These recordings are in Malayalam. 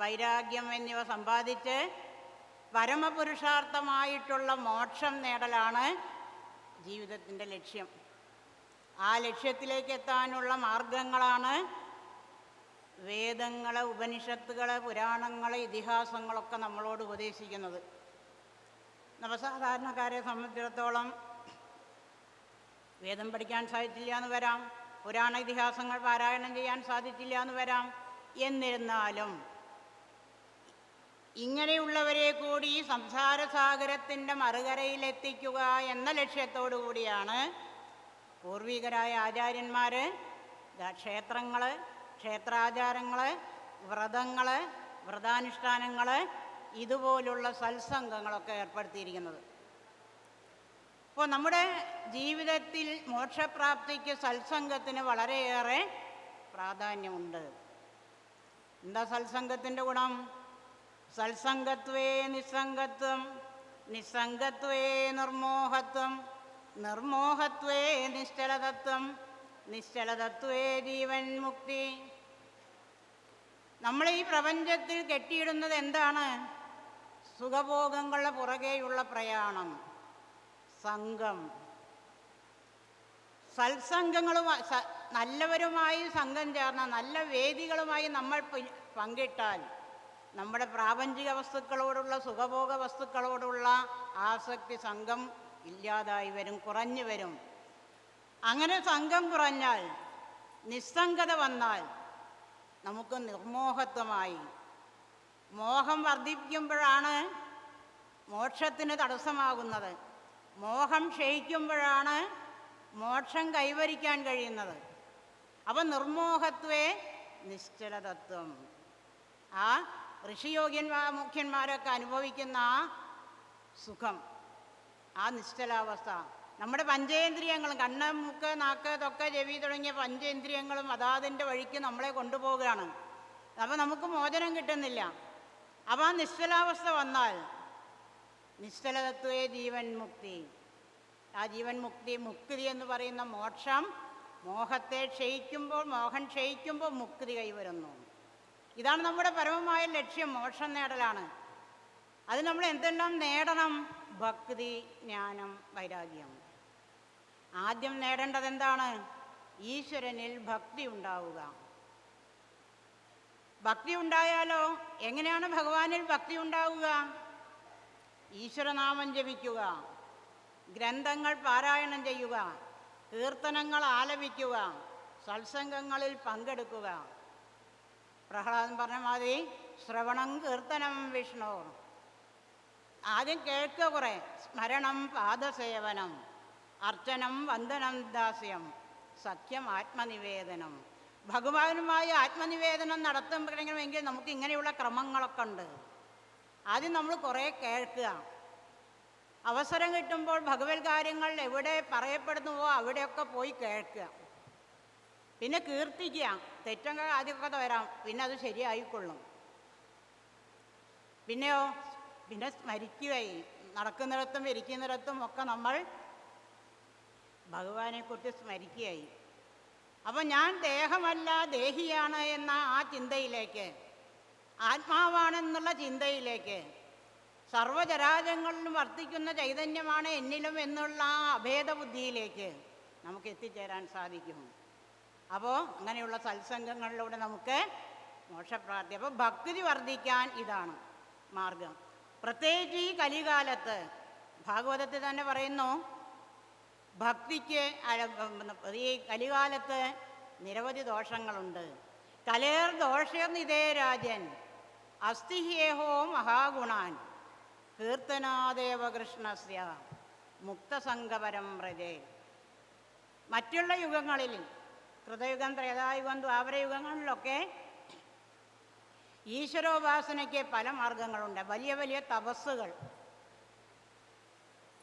വൈരാഗ്യം എന്നിവ സമ്പാദിച്ച് പരമപുരുഷാർത്ഥമായിട്ടുള്ള മോക്ഷം നേടലാണ് ജീവിതത്തിന്റെ ലക്ഷ്യം. ആ ലക്ഷ്യത്തിലേക്ക് എത്താനുള്ള മാർഗങ്ങളാണ് വേദങ്ങൾ ഉപനിഷത്തുകൾ പുരാണങ്ങൾ ഇതിഹാസങ്ങളൊക്കെ നമ്മളോട് ഉപദേശിക്കുന്നത്. നവസാധാരണക്കാരെ സാധാരണക്കാരെ സംബന്ധിച്ചിടത്തോളം വേദം പഠിക്കാൻ സാധിച്ചില്ല എന്ന് വരാം പുരാണ ഇതിഹാസങ്ങൾ പാരായണം ചെയ്യാൻ സാധിച്ചില്ല എന്ന് വരാം എന്നിരുന്നാലും ഇങ്ങനെയുള്ളവരെ കൂടി സംസാരസാഗരത്തിന്റെ മറുകരയിലെത്തിക്കുക എന്ന ലക്ഷ്യത്തോടു കൂടിയാണ് പൂർവികരായ ആചാര്യന്മാർ ക്ഷേത്രങ്ങൾ ക്ഷേത്രാചാരങ്ങൾ വ്രതങ്ങൾ വ്രതാനുഷ്ഠാനങ്ങൾ ഇതുപോലുള്ള സത്സംഗങ്ങളൊക്കെ ഏർപ്പെടുത്തിയിരിക്കുന്നത്. അപ്പോൾ നമ്മുടെ ജീവിതത്തിൽ മോക്ഷപ്രാപ്തിക്ക് സത്സംഗത്തിന് വളരെയേറെ പ്രാധാന്യമുണ്ട്. എന്താ സത്സംഗത്തിന്റെ ഗുണം? സത്സംഗത്വേ നിസ്സംഗത്വം നിസ്സംഗത്വേ നിർമോഹത്വം നിർമോഹത്വേ നിശ്ചലതത്വം നിശ്ചലതത്വേ ജീവൻ മുക്തി. നമ്മൾ ഈ പ്രപഞ്ചത്തിൽ കെട്ടിയിടുന്നത് എന്താണ്? സുഖഭോഗങ്ങളുടെ പുറകെയുള്ള പ്രയാണം സംഘം. സത്സംഗങ്ങളുമായി നല്ലവരുമായി സംഘം ചേർന്ന നല്ല വേദികളുമായി നമ്മൾ പങ്കിട്ടാൽ നമ്മുടെ പ്രാപഞ്ചിക വസ്തുക്കളോടുള്ള സുഖഭോഗ വസ്തുക്കളോടുള്ള ആസക്തി സംഘം ഇല്ലാതായി വരും കുറഞ്ഞു വരും. അങ്ങനെ സംഘം കുറഞ്ഞാൽ നിസ്സംഗത വന്നാൽ നമുക്ക് നിർമോഹത്വമായി. മോഹം വർദ്ധിക്കുമ്പോഴാണ് മോക്ഷത്തിന് തടസ്സമാകുന്നത്. മോഹം ക്ഷയിക്കുമ്പോഴാണ് മോക്ഷം കൈവരിക്കാൻ കഴിയുന്നത്. അപ്പം നിർമോഹത്വേ നിശ്ചലതത്വം. ആ ഋഷിയോഗ്യന്മാ മുഖ്യന്മാരൊക്കെ അനുഭവിക്കുന്ന ആ സുഖം ആ നിശ്ചലാവസ്ഥ. നമ്മുടെ പഞ്ചേന്ദ്രിയങ്ങളും കണ്ണ് മൂക്ക് നാക്ക് തൊക്ക ചെവി തുടങ്ങിയ പഞ്ചേന്ദ്രിയങ്ങളും അതാതിന്റെ വഴിക്ക് നമ്മളെ കൊണ്ടുപോവുകയാണ്. അപ്പോൾ നമുക്ക് മോചനം കിട്ടുന്നില്ല. അപ്പോൾ ആ നിശ്ചലാവസ്ഥ വന്നാൽ നിശ്ചലതത്വേ ജീവൻ മുക്തി. ആ ജീവൻ മുക്തി മുക്തി എന്ന് പറയുന്ന മോക്ഷം മോഹത്തെ ക്ഷയിക്കുമ്പോൾ മോഹൻ ക്ഷയിക്കുമ്പോൾ മുക്തി കൈവരുന്നു. ഇതാണ് നമ്മുടെ പരമമായ ലക്ഷ്യം മോക്ഷം നേടലാണ്. അത് നമ്മൾ എന്തെല്ലാം നേടണം? ഭക്തി ജ്ഞാനം വൈരാഗ്യം. ആദ്യം നേടേണ്ടത് എന്താണ്? ഈശ്വരനിൽ ഭക്തി ഉണ്ടാവുക. ഭക്തി ഉണ്ടായാലോ? എങ്ങനെയാണ് ഭഗവാനിൽ ഭക്തി ഉണ്ടാവുക? ഈശ്വരനാമം ജപിക്കുക ഗ്രന്ഥങ്ങൾ പാരായണം ചെയ്യുക കീർത്തനങ്ങൾ ആലപിക്കുക സത്സംഗങ്ങളിൽ പങ്കെടുക്കുക. പ്രഹ്ലാദൻ പറഞ്ഞ മാതിരി ശ്രവണം കീർത്തനം വിഷ്ണു. ആദ്യം കേൾക്കുക കുറേ. സ്മരണം പാദസേവനം. അർച്ചനം വന്ദനം ദാസ്യം. സഖ്യം ആത്മനിവേദനം. ഭഗവാനുമായി ആത്മനിവേദനം നടത്തുമ്പോഴെങ്കിൽ നമുക്ക് ഇങ്ങനെയുള്ള ക്രമങ്ങളൊക്കെ ഉണ്ട്. ആദ്യം നമ്മൾ കുറേ കേൾക്കുക. അവസരം കിട്ടുമ്പോൾ ഭഗവത് കാര്യങ്ങൾ എവിടെ പറയപ്പെടുന്നുവോ അവിടെയൊക്കെ പോയി കേൾക്കുക. പിന്നെ കീർത്തിക്കുക തെറ്റങ്ങൾ ആദ്യമൊക്കെ വരാം പിന്നെ അത് ശരിയായിക്കൊള്ളും. പിന്നെയോ? പിന്നെ സ്മരിക്കുകയായി നടക്കുന്നിടത്തും ഇരിക്കുന്നിടത്തും ഒക്കെ നമ്മൾ ഭഗവാനെക്കുറിച്ച് സ്മരിക്കുകയായി അപ്പം ഞാൻ ദേഹമല്ല ദേഹിയാണ് എന്ന ആ ചിന്തയിലേക്ക് ആത്മാവാണെന്നുള്ള ചിന്തയിലേക്ക് സർവചരാചരങ്ങളിലും വർദ്ധിക്കുന്ന ചൈതന്യമാണ് എന്നിലും എന്നുള്ള ആ അഭേദബുദ്ധിയിലേക്ക് നമുക്ക് എത്തിച്ചേരാൻ സാധിക്കും. അപ്പോൾ അങ്ങനെയുള്ള സത്സംഗങ്ങളിലൂടെ നമുക്ക് മോക്ഷപ്രാപ്തി. അപ്പോൾ ഭക്തി വർദ്ധിക്കാൻ ഇതാണ് മാർഗം. പ്രത്യേകിച്ച് ഈ കലികാലത്ത് ഭാഗവതത്തിൽ തന്നെ പറയുന്നു ഭക്തിക്ക് ഈ കലികാലത്ത് നിരവധി ദോഷങ്ങളുണ്ട്. കലേർ ദോഷനിതേ രാജൻ അസ്ഥിഹ്യേഹോ മഹാഗുണാൻ കീർത്തനാദേവ കൃഷ്ണസ്യ മുക്തസംഗപരം വ്രജേ. മറ്റുള്ള യുഗങ്ങളിൽ കൃതയുഗം ത്രേതായുഗം ദ്വാപരയുഗങ്ങളിലൊക്കെ ഈശ്വരോപാസനയ്ക്ക് പല മാർഗങ്ങളുണ്ട്. വലിയ വലിയ തപസ്സുകൾ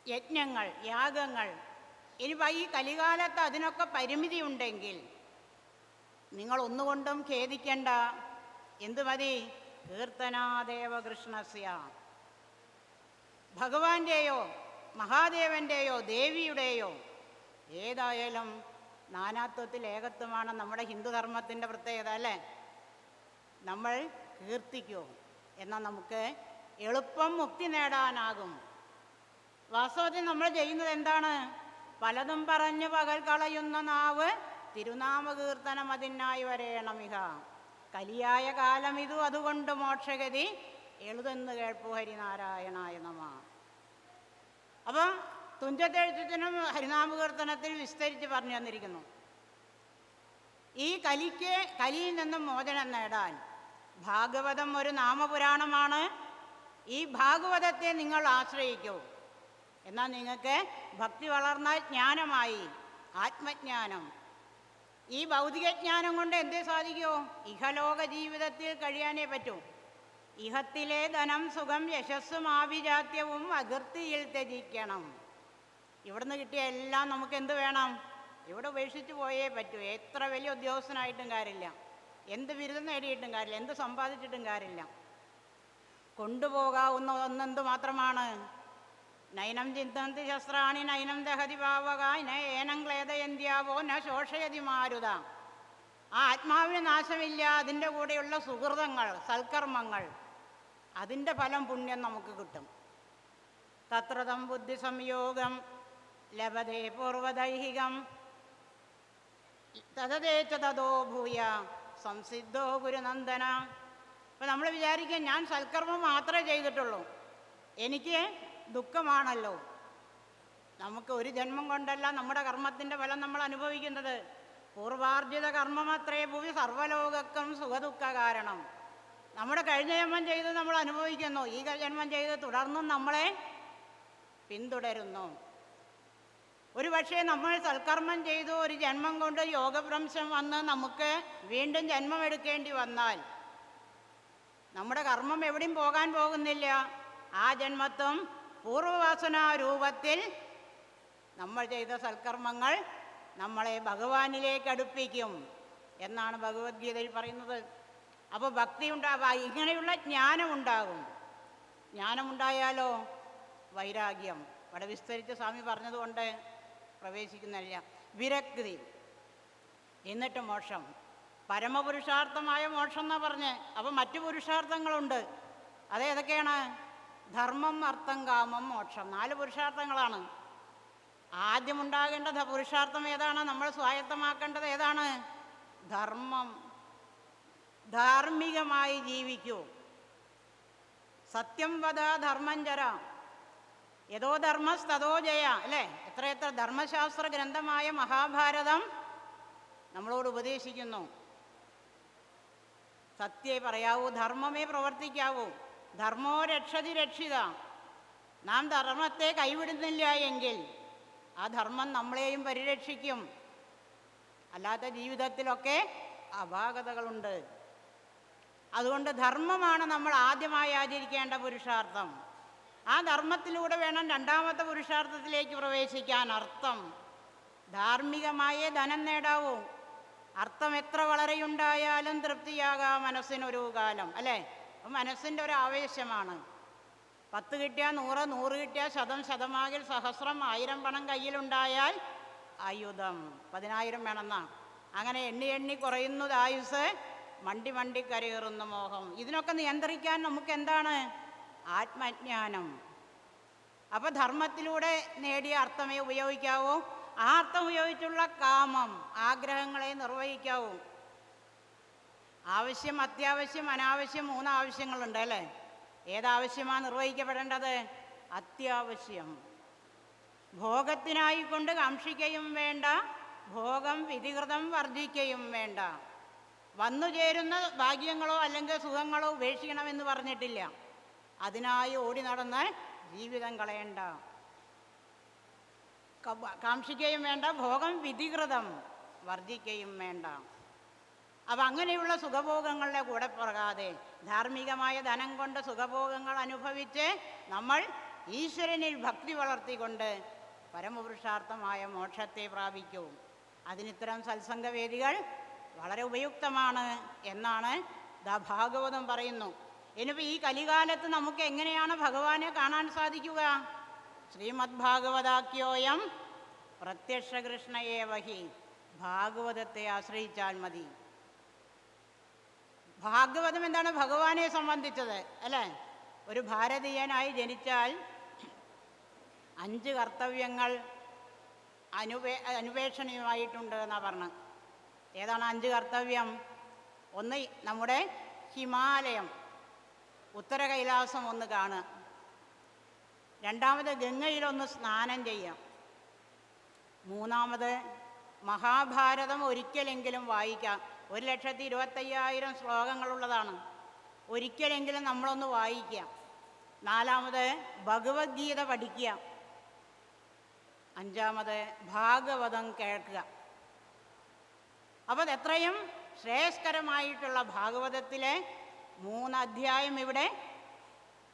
യജ്ഞങ്ങൾ യാഗങ്ങൾ. ഇനിയിപ്പോൾ ഈ കലികാലത്ത് അതിനൊക്കെ പരിമിതി ഉണ്ടെങ്കിൽ നിങ്ങൾ ഒന്നുകൊണ്ടും ഖേദിക്കേണ്ട. എന്തു മതി? കീർത്തനാദേവ കൃഷ്ണസ്യ. ഭഗവാന്റെയോ മഹാദേവന്റെയോ ദേവിയുടെയോ ഏതായാലും നാനാത്വത്തിൽ ഏകത്വമാണ് നമ്മുടെ ഹിന്ദുധർമ്മത്തിന്റെ പ്രത്യേകത അല്ലേ? നമ്മൾ കീർത്തിക്കും എന്നാൽ നമുക്ക് എളുപ്പം മുക്തി നേടാനാകും. വാസ്തവത്തിൽ നമ്മൾ ചെയ്യുന്നത് എന്താണ്? പലതും പറഞ്ഞു പകൽ കളയുന്ന നാവ് തിരുനാമകീർത്തനം അതിനായി വരേണമിക കലിയായ കാലം ഇതു അതുകൊണ്ട് മോക്ഷഗതി എഴുതെന്ന് കേൾപ്പു ഹരിനാരായണായ നമ അപ്പം തുഞ്ചത്തെഴുത്തച്ഛനും ഹരിനാമകീർത്തനത്തിൽ വിസ്തരിച്ച് പറഞ്ഞു തന്നിരിക്കുന്നു. ഈ കലിക്ക് കലിയിൽ നിന്നും മോചനം നേടാൻ ഭാഗവതം ഒരു നാമപുരാണമാണ്. ഈ ഭാഗവതത്തെ നിങ്ങൾ ആശ്രയിക്കൂ. എന്നാൽ നിങ്ങൾക്ക് ഭക്തി വളർന്നാൽ ജ്ഞാനമായി ആത്മജ്ഞാനം. ഈ ഭൗതികജ്ഞാനം കൊണ്ട് എന്തേ സാധിക്കുമോ ഇഹലോക ജീവിതത്തിൽ കഴിയാനേ പറ്റൂ. ഇഹത്തിലെ ധനം സുഖം യശസ്സും ആഭിജാത്യവും അതിർത്തിയിൽ ത്യജിക്കണം. ഇവിടുന്ന് കിട്ടിയ എല്ലാം നമുക്ക് എന്ത് വേണം? ഇവിടെ ഉപേക്ഷിച്ച് പോയേ പറ്റൂ. എത്ര വലിയ ഉദ്യോഗസ്ഥനായിട്ടും കാര്യമില്ല. എന്ത് ബിരുദം നേടിയിട്ടും കാര്യമില്ല. എന്ത് സമ്പാദിച്ചിട്ടും കാര്യമില്ല. കൊണ്ടുപോകാവുന്ന ഒന്നെന്ത് മാത്രമാണ്? നൈനം ചിന്തന്തി ശസ്ത്രാണി നൈനം ദഹതി പാവക ന ഏനം ക്ലേദയന്ത്യാവോ ന ശോഷയതി മാരുത. ആ ആത്മാവിന് നാശമില്ല. അതിന്റെ കൂടെയുള്ള സുഹൃതങ്ങൾ സൽക്കർമ്മങ്ങൾ. അതിന്റെ ഫലം പുണ്യം നമുക്ക് കിട്ടും. തത്രതം ബുദ്ധി സംയോഗം. ലഭതേ പൂർവദൈഹികം. തതതേച്ച തതോ ഭൂയ സംസിദ്ധോ ഗുരുനന്ദന. അപ്പം നമ്മൾ വിചാരിക്കുക ഞാൻ സൽക്കർമ്മം മാത്രമേ ചെയ്തിട്ടുള്ളൂ. എനിക്ക് ദുഃഖമാണല്ലോ. നമുക്ക് ഒരു ജന്മം കൊണ്ടല്ല നമ്മുടെ കർമ്മത്തിന്റെ ഫലം നമ്മൾ അനുഭവിക്കുന്നത്. പൂർവാർജിത കർമ്മമത്രേ ഭൂമി സർവലോകക്കം സുഖദുഃഖ കാരണം നമ്മുടെ കഴിഞ്ഞ ജന്മം ചെയ്ത് നമ്മൾ അനുഭവിക്കുന്നു. ഈ ജന്മം ചെയ്ത് തുടർന്നും നമ്മളെ പിന്തുടരുന്നു. ഒരു പക്ഷേ നമ്മൾ സൽക്കർമ്മം ചെയ്തു ഒരു ജന്മം കൊണ്ട് യോഗഭ്രംശം വന്ന് നമുക്ക് വീണ്ടും ജന്മം എടുക്കേണ്ടി വന്നാൽ നമ്മുടെ കർമ്മം എവിടെയും പോകാൻ പോകുന്നില്ല. ആ ജന്മത്തും പൂർവവാസന രൂപത്തിൽ നമ്മൾ ചെയ്ത സൽക്കർമ്മങ്ങൾ നമ്മളെ ഭഗവാനിലേക്ക് അടുപ്പിക്കും എന്നാണ് ഭഗവത്ഗീതയിൽ പറയുന്നത്. അപ്പോൾ ഭക്തി ഉണ്ടാവുക ഇങ്ങനെയുള്ള ജ്ഞാനമുണ്ടാകും ജ്ഞാനമുണ്ടായാലോ വൈരാഗ്യം. ഇവിടെ വിസ്തരിച്ച് സ്വാമി പറഞ്ഞതുകൊണ്ട് പ്രവേശിക്കുന്നില്ല. വിരക്തി. എന്നിട്ട് മോക്ഷം. പരമപുരുഷാർത്ഥമായ മോക്ഷം എന്നാ പറഞ്ഞ്. അപ്പം മറ്റു പുരുഷാർത്ഥങ്ങളുണ്ട്. അതേതൊക്കെയാണ് ധർമ്മം അർത്ഥം കാമം മോക്ഷം. നാല് പുരുഷാർത്ഥങ്ങളാണ്. ആദ്യമുണ്ടാകേണ്ട പുരുഷാർത്ഥം ഏതാണ്? നമ്മൾ സ്വായത്തമാക്കേണ്ടത് ഏതാണ്? ധർമ്മം. ധാർമ്മികമായി ജീവിക്കൂ. സത്യം വധ ധർമ്മം ചര. യഥോ ധർമ്മസ്തതോ ജയ. അല്ലേ? എത്രയെത്ര ധർമ്മശാസ്ത്ര ഗ്രന്ഥമായ മഹാഭാരതം നമ്മളോട് ഉപദേശിക്കുന്നു. സത്യേ പറയാവൂ ധർമ്മമേ പ്രവർത്തിക്കാവൂ. ധർമ്മോ രക്ഷതി രക്ഷിത. നാം ധർമ്മത്തെ കൈവിടുന്നില്ല എങ്കിൽ ആ ധർമ്മം നമ്മളെയും പരിരക്ഷിക്കും. അല്ലാത്ത ജീവിതത്തിലൊക്കെ അപാകതകളുണ്ട്. അതുകൊണ്ട് ധർമ്മമാണ് നമ്മൾ ആദ്യമായി ആചരിക്കേണ്ട പുരുഷാർത്ഥം. ആ ധർമ്മത്തിലൂടെ വേണം രണ്ടാമത്തെ പുരുഷാർത്ഥത്തിലേക്ക് പ്രവേശിക്കാൻ അർത്ഥം. ധാർമ്മികമായേ ധനം നേടാവൂ. അർത്ഥം എത്ര വളരെയുണ്ടായാലും തൃപ്തിയാകാം മനസ്സിനൊരു കാലം അല്ലേ? മനസ്സിന്റെ ഒരു ആവേശമാണ്. പത്ത് കിട്ടിയാൽ നൂറ് നൂറ് കിട്ടിയാൽ ശതം ശതമാകിൽ സഹസ്രം ആയിരം പണം കയ്യിലുണ്ടായാൽ ആയുധം. പതിനായിരം വേണമെന്നാ. അങ്ങനെ എണ്ണി എണ്ണി കുറയുന്നത് ആയുസ് മണ്ടി മണ്ടി കരയേറുന്ന മോഹം. ഇതിനൊക്കെ നിയന്ത്രിക്കാൻ നമുക്ക് എന്താണ് ആത്മജ്ഞാനം. അപ്പോൾ ധർമ്മത്തിലൂടെ നേടിയ അർത്ഥമേ ഉപയോഗിക്കാവൂ. ആ അർത്ഥം ഉപയോഗിച്ചുള്ള കാമം ആഗ്രഹങ്ങളെ നിർവഹിക്കാവൂ. ആവശ്യം അത്യാവശ്യം അനാവശ്യം മൂന്ന് ആവശ്യങ്ങളുണ്ട് അല്ലേ? ഏതാവശ്യമാണ് നിർവഹിക്കപ്പെടേണ്ടത്? അത്യാവശ്യം. ഭോഗത്തിനായിക്കൊണ്ട് കൊണ്ട് വേണ്ട. ഭോഗം വിധികൃതം വർജിക്കുകയും വേണ്ട. വന്നു ചേരുന്ന ഭാഗ്യങ്ങളോ അല്ലെങ്കിൽ സുഖങ്ങളോ ഉപേക്ഷിക്കണമെന്ന് പറഞ്ഞിട്ടില്ല. അതിനായി ഓടി നടന്ന് ജീവിതം കളയണ്ട. കാക്ഷിക്കുകയും വേണ്ട ഭോഗം വിധികൃതം വർദ്ധിക്കുകയും വേണ്ട. അപ്പം അങ്ങനെയുള്ള സുഖഭോഗങ്ങളുടെ കൂടെ പുറകാതെ ധാർമ്മികമായ ധനം കൊണ്ട് സുഖഭോഗങ്ങൾ അനുഭവിച്ച് നമ്മൾ ഈശ്വരനിൽ ഭക്തി വളർത്തിക്കൊണ്ട് പരമപുരുഷാർത്ഥമായ മോക്ഷത്തെ പ്രാപിക്കും. അതിനിത്തരം സത്സംഗവേദികൾ വളരെ ഉപയുക്തമാണ് എന്നാണ് ദ ഭാഗവതം പറയുന്നു. ഇനിയിപ്പോൾ ഈ കലികാലത്ത് നമുക്ക് എങ്ങനെയാണ് ഭഗവാനെ കാണാൻ സാധിക്കുക? ശ്രീമദ് ഭാഗവതാക്യോയം പ്രത്യക്ഷ കൃഷ്ണയെ വഹി ഭാഗവതത്തെ ആശ്രയിച്ചാൽ മതി. ഭാഗവതം എന്താണ് ഭഗവാനെ സംബന്ധിച്ചത് അല്ലേ? ഒരു ഭാരതീയനായി ജനിച്ചാൽ അഞ്ച് കർത്തവ്യങ്ങൾ അനുപേ അനുപേക്ഷണീയമായിട്ടുണ്ട് എന്നാണ് പറഞ്ഞത് ഏതാണ് അഞ്ച് കർത്തവ്യം? ഒന്ന് നമ്മുടെ ഹിമാലയം. ഉത്തര കൈലാസം ഒന്ന് കാണുക. രണ്ടാമത് ഗംഗയിലൊന്ന് സ്നാനം ചെയ്യാം മൂന്നാമത് മഹാഭാരതം ഒരിക്കലെങ്കിലും വായിക്കാം ഒരു ലക്ഷത്തി ഇരുപത്തയ്യായിരം ശ്ലോകങ്ങളുള്ളതാണ്. ഒരിക്കലെങ്കിലും നമ്മളൊന്ന് വായിക്കാം നാലാമത് ഭഗവത്ഗീത പഠിക്കുക. അഞ്ചാമത് ഭാഗവതം കേൾക്കുക. അപ്പോൾ എത്രയും ശ്രേയസ്കരമായിട്ടുള്ള ഭാഗവതത്തിലെ മൂന്ന് അധ്യായം ഇവിടെ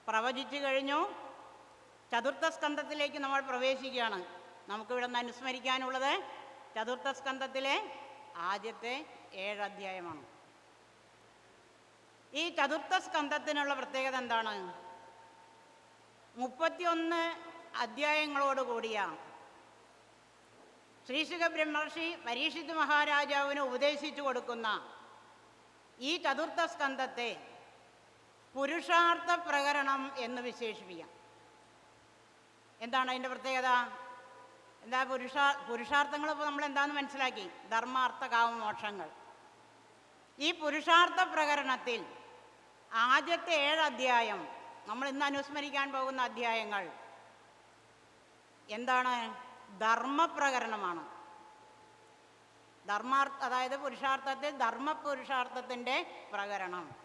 പ്രവചിച്ചു കഴിഞ്ഞു. ചതുർത്ഥ സ്കന്ധത്തിലേക്ക് നമ്മൾ പ്രവേശിക്കുകയാണ്. നമുക്കിവിടെ നിന്ന് അനുസ്മരിക്കാനുള്ളത്. ചതുർത്ഥ സ്കന്ധത്തിലെ ആദ്യത്തെ ഏഴ് അധ്യായമാണ് ഈ ചതുർത്ഥ സ്കന്ധത്തിനുള്ള പ്രത്യേകത എന്താണ്? മുപ്പത്തിയൊന്ന് അധ്യായങ്ങളോട് കൂടിയ ശ്രീശുഖ ബ്രഹ്മർഷി പരീക്ഷിത് മഹാരാജാവിന് ഉപദേശിച്ചു കൊടുക്കുന്ന ഈ ചതുർത്ഥ സ്കന്ധത്തെ പുരുഷാർത്ഥ പ്രകരണം എന്ന് വിശേഷിപ്പിക്കാം. എന്താണ് അതിന്റെ പ്രത്യേകത? എന്താ പുരുഷാ പുരുഷാർത്ഥങ്ങൾ ഇപ്പോൾ നമ്മൾ എന്താണെന്ന് മനസ്സിലാക്കി? ധർമാർത്ഥ കാമമോക്ഷങ്ങൾ ഈ പുരുഷാർത്ഥ പ്രകരണത്തിൽ ആദ്യത്തെ ഏഴ് അധ്യായം നമ്മൾ ഇന്ന് അനുസ്മരിക്കാൻ പോകുന്ന അധ്യായങ്ങൾ എന്താണ്? ധർമ്മപ്രകരണമാണ്. ധർമാർത്ഥ അതായത് പുരുഷാർത്ഥത്തിൽ ധർമ്മ പുരുഷാർത്ഥത്തിന്റെ പ്രകരണം.